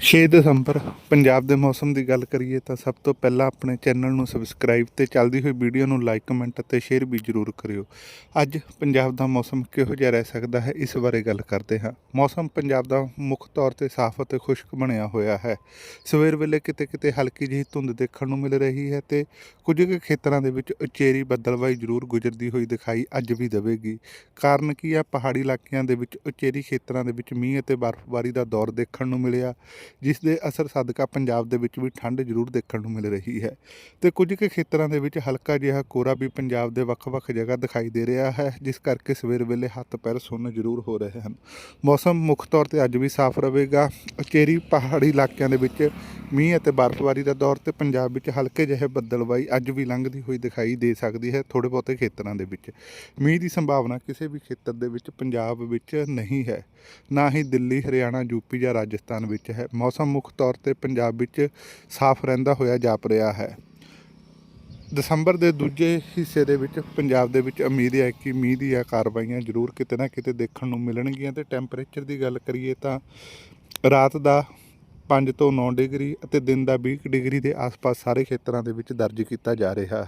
6 ਦਸੰਬਰ, ਪੰਜਾਬ ਦੇ ਮੌਸਮ ਦੀ ਗੱਲ ਕਰੀਏ ਤਾਂ ਸਭ ਤੋਂ ਪਹਿਲਾਂ ਆਪਣੇ ਚੈਨਲ ਨੂੰ ਸਬਸਕ੍ਰਾਈਬ ਤੇ ਚੱਲਦੀ ਹੋਈ ਵੀਡੀਓ ਨੂੰ ਲਾਈਕ ਕਮੈਂਟ ਅਤੇ ਸ਼ੇਅਰ ਵੀ ਜ਼ਰੂਰ ਕਰਿਓ। ਅੱਜ ਪੰਜਾਬ ਦਾ ਮੌਸਮ ਕਿਹੋ ਜਿਹਾ ਰਹਿ ਸਕਦਾ ਹੈ, ਇਸ ਬਾਰੇ ਗੱਲ ਕਰਦੇ ਹਾਂ। ਮੌਸਮ ਪੰਜਾਬ ਦਾ ਮੁੱਖ ਤੌਰ ਤੇ ਸਾਫ਼ ਅਤੇ ਖੁਸ਼ਕ ਬਣਿਆ ਹੋਇਆ ਹੈ। ਸਵੇਰ ਵੇਲੇ ਕਿਤੇ ਕਿਤੇ ਹਲਕੀ ਜਿਹੀ ਧੁੰਦ ਦੇਖਣ ਨੂੰ ਮਿਲ ਰਹੀ ਹੈ ਤੇ ਕੁਝ ਕੁ ਖੇਤਰਾਂ ਦੇ ਵਿੱਚ ਉਚੇਰੀ ਬੱਦਲਵਾਈ ਜ਼ਰੂਰ ਗੁਜ਼ਰਦੀ ਹੋਈ ਦਿਖਾਈ ਅੱਜ ਵੀ ਦੇਵੇਗੀ। ਕਾਰਨ ਕੀ ਆ? ਪਹਾੜੀ ਇਲਾਕਿਆਂ ਦੇ ਵਿੱਚ ਉਚੇਰੀ ਖੇਤਰਾਂ ਦੇ ਵਿੱਚ ਮੀਂਹ ਅਤੇ ਬਰਫ਼ਬਾਰੀ ਦਾ ਦੌਰ ਦੇਖਣ ਨੂੰ ਮਿਲਿਆ। ਜਿਸ ਦੇ ਅਸਰ ਸਦਕਾ ਪੰਜਾਬ ਦੇ ਵਿੱਚ ਵੀ ਠੰਡ ਜ਼ਰੂਰ ਦੇਖਣ ਨੂੰ ਮਿਲ ਰਹੀ ਹੈ। ਤੇ ਕੁਝ ਕੁ ਖੇਤਰਾਂ ਦੇ ਵਿੱਚ ਹਲਕਾ ਜਿਹਾ ਕੋਰਾ ਵੀ ਪੰਜਾਬ ਦੇ ਵੱਖ-ਵੱਖ ਜਗ੍ਹਾ ਦਿਖਾਈ ਦੇ ਰਿਹਾ ਹੈ, ਜਿਸ ਕਰਕੇ ਸਵੇਰ ਵੇਲੇ ਹੱਥ ਪੈਰ ਸੁੰਨ ਜ਼ਰੂਰ ਹੋ ਰਹੇ ਹਨ। ਮੌਸਮ ਮੁੱਖ ਤੌਰ ਤੇ ਅੱਜ ਵੀ ਸਾਫ਼ ਰਹੇਗਾ। ਉਚੇਰੀ ਪਹਾੜੀ ਇਲਾਕਿਆਂ ਦੇ ਵਿੱਚ ਮੀਂਹ ਅਤੇ ਬਰਫ਼ਬਾਰੀ ਦਾ ਦੌਰ ਤੇ ਪੰਜਾਬ ਵਿੱਚ ਹਲਕੇ ਜਿਹੇ ਬੱਦਲਵਾਈ ਅੱਜ ਵੀ ਲੰਘਦੀ ਹੋਈ ਦਿਖਾਈ ਦੇ ਸਕਦੀ ਹੈ ਥੋੜੇ ਬਹੁਤੇ ਖੇਤਰਾਂ ਦੇ ਵਿੱਚ। ਮੀਂਹ ਦੀ ਸੰਭਾਵਨਾ ਕਿਸੇ ਵੀ ਖੇਤਰ ਦੇ ਵਿੱਚ ਪੰਜਾਬ ਵਿੱਚ ਨਹੀਂ ਹੈ। ਨਾ ਹੀ ਦਿੱਲੀ, ਹਰਿਆਣਾ ਯੂਪੀ ਜਾਂ ਰਾਜਸਥਾਨ ਵਿੱਚ ਹੈ। ਮੌਸਮ ਮੁੱਖ ਤੌਰ ਤੇ ਪੰਜਾਬ ਵਿੱਚ ਸਾਫ਼ ਰਹਿੰਦਾ ਹੋਇਆ ਜਾਪ ਰਿਹਾ ਹੈ। ਦਸੰਬਰ ਦੇ ਦੂਜੇ ਹਿੱਸੇ ਦੇ ਵਿੱਚ ਪੰਜਾਬ ਦੇ ਵਿੱਚ ਉਮੀਦ ਹੈ ਕਿ ਮੀਂਹ ਦੀਆਂ ਕਾਰਵਾਈਆਂ ਜ਼ਰੂਰ ਕਿਤੇ ਨਾ ਕਿਤੇ ਦੇਖਣ ਨੂੰ ਮਿਲਣਗੀਆਂ ਤੇ ਟੈਂਪਰੇਚਰ ਦੀ ਗੱਲ ਕਰੀਏ ਤਾਂ ਰਾਤ ਦਾ 5 ਤੋਂ 9 ਡਿਗਰੀ ਅਤੇ ਦਿਨ ਦਾ 20 ਡਿਗਰੀ ਦੇ ਆਸ-ਪਾਸ ਸਾਰੇ ਖੇਤਰਾਂ ਦੇ ਵਿੱਚ ਦਰਜ ਕੀਤਾ ਜਾ ਰਿਹਾ ਹੈ।